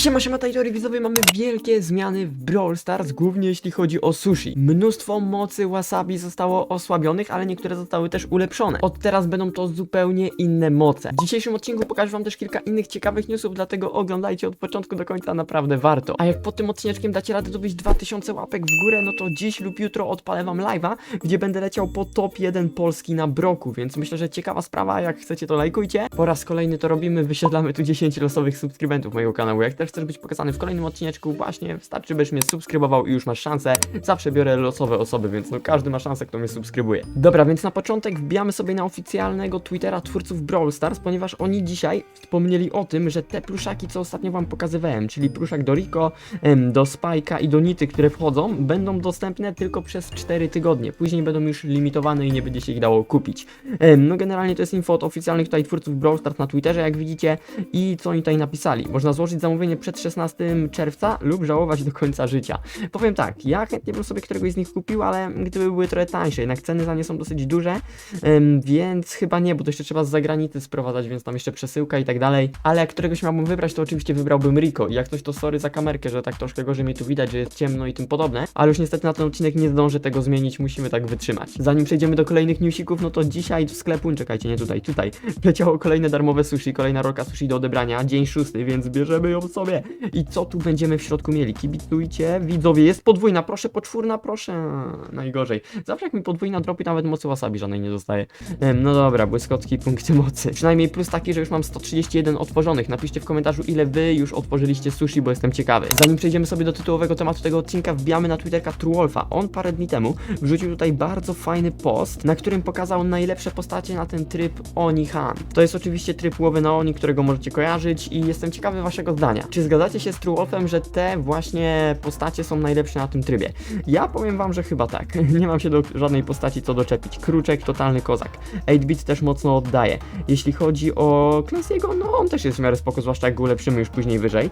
Siema, siema, Tajtory, widzowie, mamy wielkie zmiany w Brawl Stars, głównie jeśli chodzi o sushi. Mnóstwo mocy wasabi zostało osłabionych, ale niektóre zostały też ulepszone. Od teraz będą to zupełnie inne moce. W dzisiejszym odcinku pokażę wam też kilka innych ciekawych newsów, dlatego oglądajcie od początku do końca, naprawdę warto. A jak pod tym odcineczkiem dacie radę dobić 2000 łapek w górę, no to dziś lub jutro odpalę wam live'a, gdzie będę leciał po top 1 Polski na broku, więc myślę, że ciekawa sprawa, jak chcecie to lajkujcie. Po raz kolejny to robimy, wysiedlamy tu 10 losowych subskrybentów mojego kanału. Jak też chcesz być pokazany w kolejnym odcineczku, właśnie wystarczy, byś mnie subskrybował i już masz szansę. Zawsze biorę losowe osoby, więc no każdy ma szansę, kto mnie subskrybuje. Dobra, więc na początek wbijamy sobie na oficjalnego Twittera twórców Brawl Stars, ponieważ oni dzisiaj wspomnieli o tym, że te pluszaki, co ostatnio wam pokazywałem, czyli pluszak do Rico, do Spike'a i do Nity, które wchodzą, będą dostępne tylko przez 4 tygodnie. Później będą już limitowane i nie będzie się ich dało kupić. No generalnie to jest info od oficjalnych tutaj twórców Brawl Stars na Twitterze, jak widzicie, i co oni tutaj napisali. Można złożyć zamówienie przed 16 czerwca lub żałować do końca życia. Powiem tak, ja chętnie bym sobie któregoś z nich kupił, ale gdyby były trochę tańsze, jednak ceny za nie są dosyć duże, więc chyba nie, bo to jeszcze trzeba z zagranicy sprowadzać, więc tam jeszcze przesyłka i tak dalej. Ale jak któregoś miałbym wybrać, to oczywiście wybrałbym Rico. Jak coś to sorry za kamerkę, że tak troszkę gorzej mnie tu widać, że jest ciemno i tym podobne, ale już niestety na ten odcinek nie zdążę tego zmienić, musimy tak wytrzymać. Zanim przejdziemy do kolejnych newsików, no to dzisiaj w sklepu, czekajcie, nie tutaj, tutaj, leciało kolejne darmowe sushi, kolejna rolka sushi do odebrania, dzień szósty, więc bierzemy ją sobie. I co tu będziemy w środku mieli? Kibicujcie, widzowie, jest podwójna, proszę, poczwórna, proszę. Najgorzej. Zawsze jak mi podwójna dropi, nawet mocy wasabi żadnej nie dostaje. No dobra, błyskotki, punkty mocy. Przynajmniej plus taki, że już mam 131 otworzonych. Napiszcie w komentarzu, ile wy już otworzyliście sushi, bo jestem ciekawy. Zanim przejdziemy sobie do tytułowego tematu tego odcinka, wbijamy na Twitterka Truolfa. On parę dni temu wrzucił tutaj bardzo fajny post, na którym pokazał najlepsze postacie na ten tryb Oni Han. To jest oczywiście tryb łowy na Oni, którego możecie kojarzyć i jestem ciekawy waszego zdania. Czy zgadzacie się z Truolfem, że te właśnie postacie są najlepsze na tym trybie? Ja powiem wam, że chyba tak. Nie mam się do żadnej postaci co doczepić. Kruczek, totalny kozak. 8-bit też mocno oddaje. Jeśli chodzi o Clancy'ego, no on też jest w miarę spoko, zwłaszcza jak go ulepszymy już później wyżej.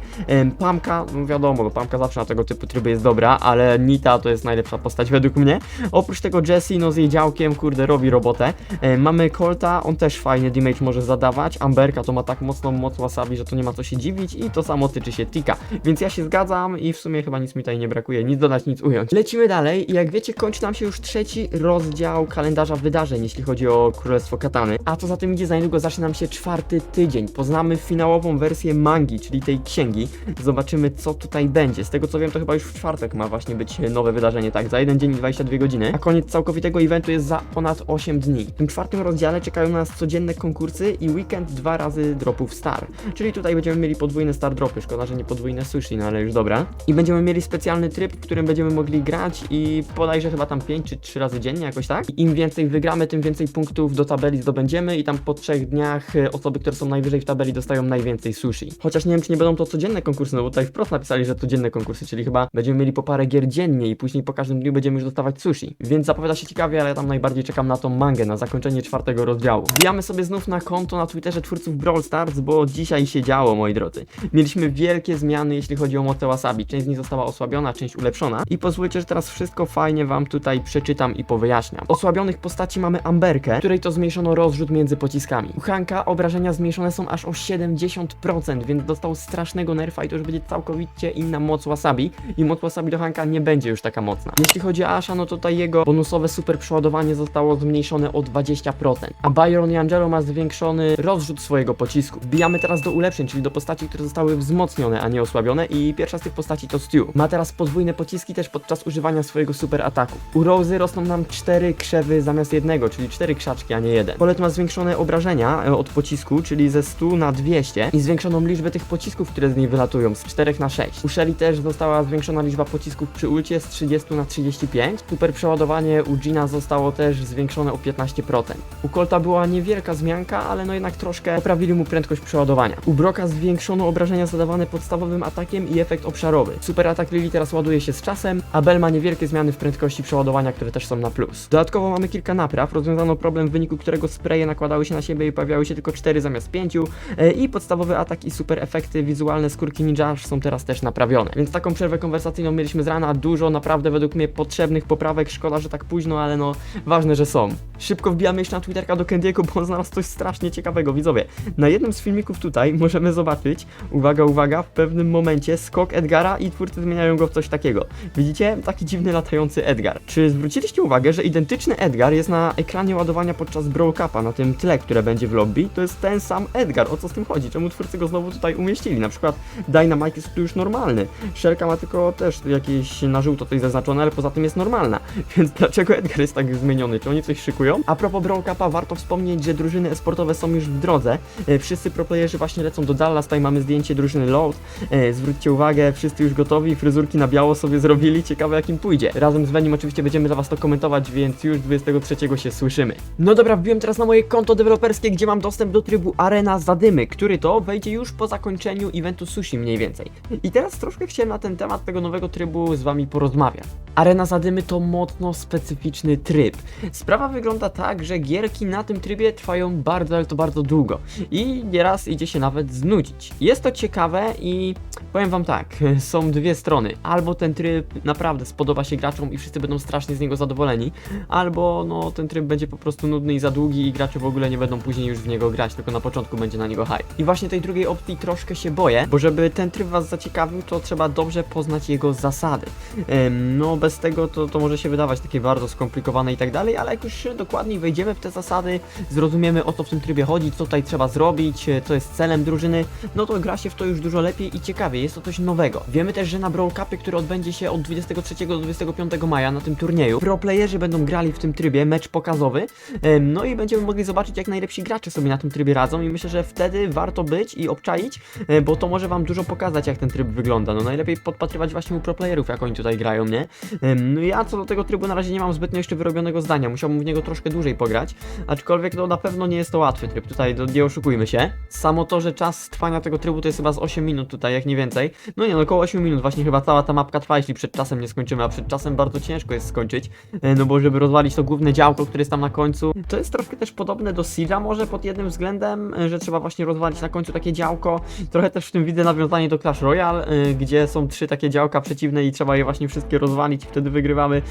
Pamka, no wiadomo, bo Pamka zawsze na tego typu tryby jest dobra, ale Nita to jest najlepsza postać według mnie. Oprócz tego Jessie, no z jej działkiem, kurde, robi robotę. Mamy Colta, on też fajnie damage może zadawać. Amberka to ma tak mocną moc wasabi, że to nie ma co się dziwić i to samo tyczy się Tika. Więc ja się zgadzam i w sumie chyba nic mi tutaj nie brakuje, nic dodać, nic ująć. Lecimy dalej i jak wiecie, kończy nam się już trzeci rozdział kalendarza wydarzeń, jeśli chodzi o Królestwo Katany. A co za tym idzie, za niedługo zacznie nam się czwarty tydzień. Poznamy finałową wersję mangi, czyli tej księgi. Zobaczymy, co tutaj będzie. Z tego co wiem, to chyba już w czwartek ma właśnie być nowe wydarzenie, tak? Za jeden dzień i 22 godziny. A koniec całkowitego eventu jest za ponad 8 dni. W tym czwartym rozdziale czekają nas codzienne konkursy i weekend dwa razy dropów star. Czyli tutaj będziemy mieli podwójne star dropy. Szkoda, że nie podwójne sushi, no ale już dobra. I będziemy mieli specjalny tryb, w którym będziemy mogli grać i bodajże chyba tam 5 czy 3 razy dziennie, jakoś tak. I im więcej wygramy, tym więcej punktów do tabeli zdobędziemy i tam po trzech dniach e, osoby, które są najwyżej w tabeli dostają najwięcej sushi. Chociaż nie wiem, czy nie będą to codzienne konkursy, no bo tutaj wprost napisali, że codzienne konkursy, czyli chyba będziemy mieli po parę gier dziennie i później po każdym dniu będziemy już dostawać sushi. Więc zapowiada się ciekawie, ale ja tam najbardziej czekam na tą mangę, na zakończenie czwartego rozdziału. Wbijamy sobie znów na konto na Twitterze twórców Brawl Stars, bo dzisiaj się działo, moi drodzy. Mieliśmy wielkie zmiany, jeśli chodzi o moce wasabi. Część z nich została osłabiona, część ulepszona. I pozwólcie, że teraz wszystko fajnie wam tutaj przeczytam i powyjaśniam. Osłabionych postaci mamy Amberkę, której to zmniejszono rozrzut między pociskami. U Hanka obrażenia zmniejszone są aż o 70%, więc dostał strasznego nerfa i to już będzie całkowicie inna moc wasabi. I moc wasabi do Hanka nie będzie już taka mocna. Jeśli chodzi o Asha, no to tutaj jego bonusowe super przeładowanie zostało zmniejszone o 20%. A Byron i Angelo ma zwiększony rozrzut swojego pocisku. Wbijamy teraz do ulepszeń, czyli do postaci, które zostały wzmocnione, a nie osłabione i pierwsza z tych postaci to Stu. Ma teraz podwójne pociski też podczas używania swojego super ataku. U Rozy rosną nam 4 krzewy zamiast jednego, czyli 4 krzaczki, a nie jeden. Polet ma zwiększone obrażenia e, od pocisku, czyli ze 100 na 200 i zwiększoną liczbę tych pocisków, które z niej wylatują z 4 na 6. U Shelly też została zwiększona liczba pocisków przy ulcie z 30 na 35. Super przeładowanie u Gina zostało też zwiększone o 15%. U Colta była niewielka zmianka, ale no jednak troszkę poprawili mu prędkość przeładowania. U Broka zwiększono obrażenia zadawane podstawowym atakiem i efekt obszarowy. Super atak Lili teraz ładuje się z czasem, a Bell ma niewielkie zmiany w prędkości przeładowania, które też są na plus. Dodatkowo mamy kilka napraw, rozwiązano problem w wyniku którego spraye nakładały się na siebie i pojawiały się tylko 4 zamiast 5 e, i podstawowy atak i super efekty wizualne skórki ninja są teraz też naprawione. Więc taką przerwę konwersacyjną mieliśmy z rana, dużo naprawdę według mnie potrzebnych poprawek, szkoda, że tak późno, ale no ważne, że są. Szybko wbijamy jeszcze na Twitterka do Kendiego, bo on znalazł coś strasznie ciekawego, widzowie. Na jednym z filmików tutaj możemy zobaczyć, uwaga, uwaga, uwaga, w pewnym momencie skok Edgara i twórcy zmieniają go w coś takiego. Widzicie? Taki dziwny latający Edgar. Czy zwróciliście uwagę, że identyczny Edgar jest na ekranie ładowania podczas Brawl Cupa, na tym tle, które będzie w lobby? To jest ten sam Edgar. O co z tym chodzi? Czemu twórcy go znowu tutaj umieścili? Na przykład Dynamite jest tu już normalny. Szelka ma tylko też jakieś na żółto coś zaznaczone, ale poza tym jest normalna. Więc dlaczego Edgar jest tak zmieniony? Czy oni coś szykują? A propos Brawl Cupa, warto wspomnieć, że drużyny esportowe są już w drodze. E, Wszyscy proplayerzy właśnie lecą do Dallas, tutaj mamy zdjęcie drużyny E, Zwróćcie uwagę, wszyscy już gotowi, fryzurki na biało sobie zrobili, ciekawe jak im pójdzie. Razem z Venim oczywiście będziemy dla was to komentować, więc już 23 się słyszymy. No dobra, wbiłem teraz na moje konto deweloperskie, gdzie mam dostęp do trybu Arena Zadymy, który to wejdzie już po zakończeniu eventu sushi mniej więcej. I teraz troszkę chciałem na ten temat tego nowego trybu z wami porozmawiać. Arena Zadymy to mocno specyficzny tryb. Sprawa wygląda tak, że gierki na tym trybie trwają bardzo, ale to bardzo długo. I nieraz idzie się nawet znudzić. Jest to ciekawe i powiem wam tak, są dwie strony. Albo ten tryb naprawdę spodoba się graczom i wszyscy będą strasznie z niego zadowoleni, albo no ten tryb będzie po prostu nudny i za długi i gracze w ogóle nie będą później już w niego grać, tylko na początku będzie na niego hype. I właśnie tej drugiej opcji troszkę się boję, bo żeby ten tryb was zaciekawił, to trzeba dobrze poznać jego zasady. No bez tego to, to może się wydawać takie bardzo skomplikowane i tak dalej, ale jak już dokładniej wejdziemy w te zasady, zrozumiemy o co w tym trybie chodzi, co tutaj trzeba zrobić, e, co jest celem drużyny, no to gra się w to już lepiej i ciekawie, jest to coś nowego. Wiemy też, że na Brawl Cupie, który odbędzie się od 23 do 25 maja na tym turnieju, pro playerzy będą grali w tym trybie, mecz pokazowy, no i będziemy mogli zobaczyć jak najlepsi gracze sobie na tym trybie radzą i myślę, że wtedy warto być i obczaić, e, bo to może wam dużo pokazać jak ten tryb wygląda, no najlepiej podpatrywać właśnie u pro playerów jak oni tutaj grają, nie? No ja co do tego trybu na razie nie mam zbytnio jeszcze wyrobionego zdania, musiałbym w niego troszkę dłużej pograć, aczkolwiek no na pewno nie jest to łatwy tryb, tutaj no, nie oszukujmy się. Samo to, że czas trwania tego trybu to jest chyba z 8 minut tutaj, jak nie więcej. No nie, no około 8 minut właśnie chyba cała ta mapka trwa, jeśli przed czasem nie skończymy, a przed czasem bardzo ciężko jest skończyć, e, no bo żeby rozwalić to główne działko, które jest tam na końcu, to jest troszkę też podobne do Siege'a może pod jednym względem, e, że trzeba właśnie rozwalić na końcu takie działko. Trochę też w tym widzę nawiązanie do Clash Royale, e, gdzie są trzy takie działka przeciwne i trzeba je właśnie wszystkie rozwalić i wtedy wygrywamy.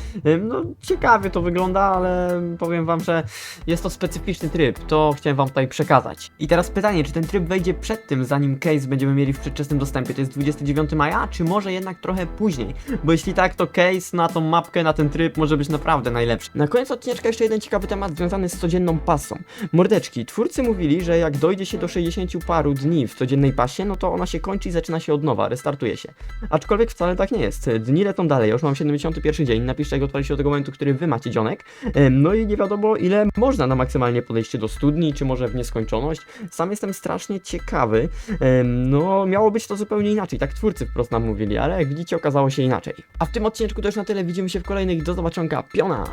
No ciekawie to wygląda, ale powiem wam, że jest to specyficzny tryb, to chciałem wam tutaj przekazać. I teraz pytanie, czy ten tryb wejdzie przed tym, zanim case będziemy mieli w przedwczesnym dostępie, to jest 29 maja, czy może jednak trochę później? Bo jeśli tak, to case na tą mapkę, na ten tryb może być naprawdę najlepszy. Na koniec odcineczka jeszcze jeden ciekawy temat związany z codzienną pasą. Mordeczki, twórcy mówili, że jak dojdzie się do 60 paru dni w codziennej pasie, no to ona się kończy i zaczyna się od nowa, restartuje się. Aczkolwiek wcale tak nie jest. Dni lecą dalej, już mam 71 dzień, napiszcie jak odpali się do tego momentu, który wy macie dzionek. No i nie wiadomo ile można na maksymalnie podejście do studni, czy może w nieskończoność. Sam jestem strasznie ciekawy. Em, Miało być to zupełnie inaczej, tak twórcy wprost nam mówili, ale jak widzicie okazało się inaczej. A w tym odcineczku to już na tyle, widzimy się w kolejnych, do zobaczonka, piona!